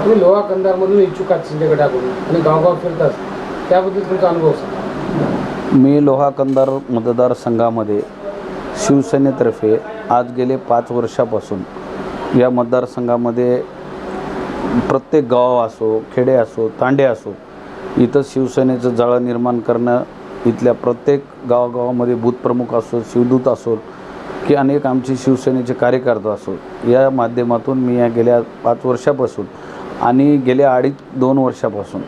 तुम्ही लोहा कंधारमधून इच्छुक आहात शिंदे गटाकडून आणि गावगाव फिरतात. त्याबद्दल तुमचा अनुभव सांगा. मी लोहा कंदार मतदारसंघामध्ये शिवसेनेतर्फे आज गेले पाच वर्षापासून या मतदारसंघामध्ये प्रत्येक गाव असो खेडे असो तांडे असो इथं शिवसेनेचं जाळं निर्माण करणं इथल्या प्रत्येक गावागावामध्ये बूथप्रमुख असो शिवदूत असो की अनेक आमचे शिवसेनेचे कार्यकर्ते असो या माध्यमातून मी या गेल्या पाच वर्षापासून आणि गेल्या अडीच दोन वर्षापासून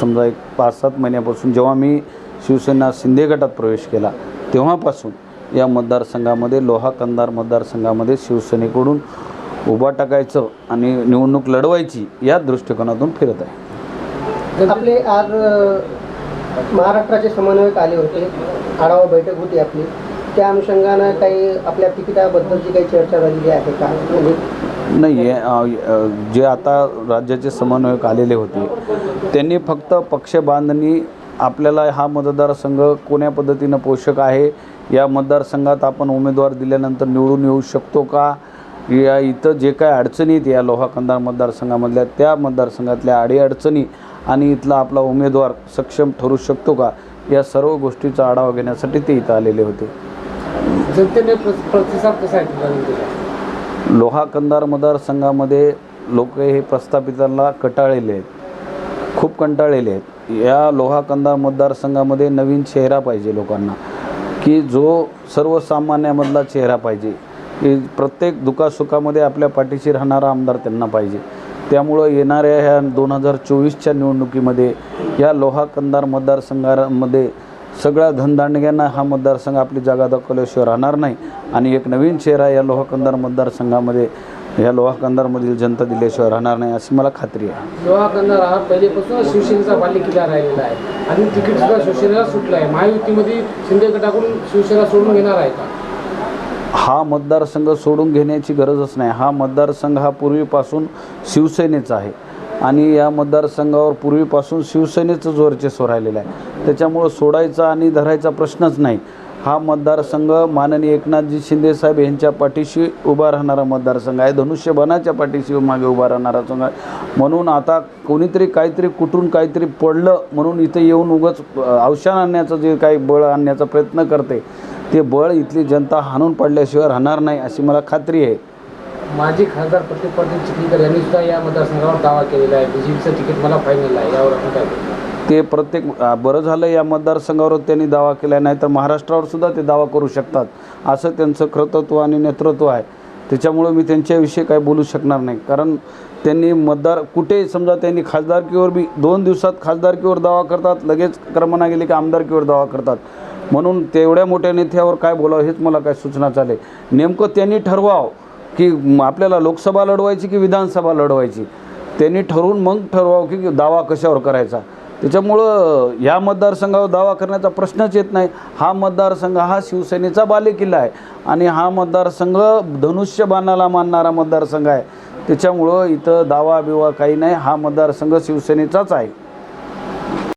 समजा एक पाच सात महिन्यापासून जेव्हा मी शिवसेना शिंदे गटात प्रवेश केला तेव्हापासून या मतदारसंघामध्ये लोहा कंदार मतदारसंघामध्ये शिवसेनेकडून उभा टाकायचं आणि निवडणूक लढवायची या दृष्टिकोनातून फिरत आहे. आपले आज महाराष्ट्राचे समन्वयक आले होते आढावा बैठक होती आपली त्या अनुषंगानं काही आपल्या तिकिटाबद्दलची काही चर्चा झालेली आहे का? म्हणजे नाही आहे जे आता राज्याचे समन्वयक आलेले होते त्यांनी फक्त पक्ष बांधणी आपल्याला हा मतदारसंघ कोण्या पद्धतीनं पोषक आहे या मतदारसंघात आपण उमेदवार दिल्यानंतर निवडून येऊ शकतो का? या इथं जे काय अडचणी आहेत या लोहाकंदार मतदारसंघामधल्या त्या मतदारसंघातल्या अडीअडचणी आणि इथला आपला उमेदवार सक्षम ठरू शकतो का? या सर्व गोष्टीचा आढावा घेण्यासाठी ते इथं आलेले होते. जनतेने प्रतिसाद कसा आहे लोहा कंदार मतदारसंघामध्ये लोक हे प्रस्थापितांना कटाळलेले आहेत. खूप कंटाळलेले आहेत. या लोहा कंदार मतदारसंघामध्ये नवीन चेहरा पाहिजे लोकांना की जो सर्वसामान्यामधला चेहरा पाहिजे की प्रत्येक दुखासुखामध्ये आपल्या पाठीशी राहणारा आमदार त्यांना पाहिजे. त्यामुळं येणाऱ्या ह्या दोन हजार चोवीसच्या निवडणुकीमध्ये या लोहा कंदार मतदारसंघामध्ये सगळ्या धनदांडग्यांना हा मतदारसंघ आपली जागा दाखवल्याशिवाय राहणार नाही. आणि एक नवीन चेहरा या लोहा कंदार मतदारसंघामध्ये या लोहा कंदारमधील जनता दिल्याशिवाय राहणार नाही अशी मला खात्री आहे. लोहा कंधार हा पहिलेपासून शिवसेनेचा बालेकिल्ला राहिलेला आहे. आणि तिकीट सुद्धा शिवसेनेला सुटलं आहे. महायुतीमध्ये शिंदे गटाकडून शिवसेना सोडून घेणार आहे का? हा मतदारसंघ सोडून घेण्याची गरजच नाही. हा मतदारसंघ हा पूर्वीपासून शिवसेनेचा आहे. आणि या मतदारसंघावर पूर्वीपासून शिवसेनेचं जोरचेस्व राहिलेलं आहे. त्याच्यामुळं सोडायचा आणि धरायचा प्रश्नच नाही. हा मतदारसंघ माननीय एकनाथजी शिंदेसाहेब यांच्या पाठीशी उभा राहणारा मतदारसंघ आहे. धनुष्यबाणाच्या पाठीशी मागे उभा राहणारा संघ आहे. म्हणून आता कोणीतरी काहीतरी कुठून काहीतरी पडलं म्हणून इथे येऊन उगाच अवशान आणण्याचं जे काही बळ आणण्याचा प्रयत्न करते ते बळ इथली जनता हाणून पडल्याशिवाय राहणार नाही अशी मला खात्री आहे. माजी खासदार प्रत्येक पाटील चिखलीकर यांनी सुद्धा या मतदारसंघावर दावा केलेला आहे. बीजेपीचं तिकीट मला फायनल आहे. यावर आपण काय ते प्रत्येक बरं झालं या मतदारसंघावर त्यांनी दावा केला नाही तर महाराष्ट्रावर सुद्धा ते दावा करू शकतात. असं त्यांचं कर्तृत्व आणि नेतृत्व आहे. त्याच्यामुळं मी त्यांच्याविषयी काय बोलू शकणार नाही. कारण त्यांनी मतदार कुठे समजा त्यांनी खासदारकीवर बी दोन दिवसात खासदारकीवर दावा करतात लगेच क्रमांना गेले की आमदारकीवर दावा करतात. म्हणून तेवढ्या मोठ्या नेत्यावर काय बोलावं हेच मला काय सूचना चालेल. नेमकं त्यांनी ठरवावं. की आपल्याला लोकसभा लढवायची की विधानसभा लढवायची? त्यांनी ठरवून मग ठरवावं की दावा कशावर करायचा. त्याच्यामुळं ह्या मतदारसंघावर दावा करण्याचा प्रश्नच येत नाही. हा मतदारसंघ हा शिवसेनेचा बालेकिल्ला आहे. आणि हा मतदारसंघ धनुष्यबाणाला मानणारा मतदारसंघ आहे. त्याच्यामुळं इथं दावा बिवा काही नाही. हा मतदारसंघ शिवसेनेचाच आहे.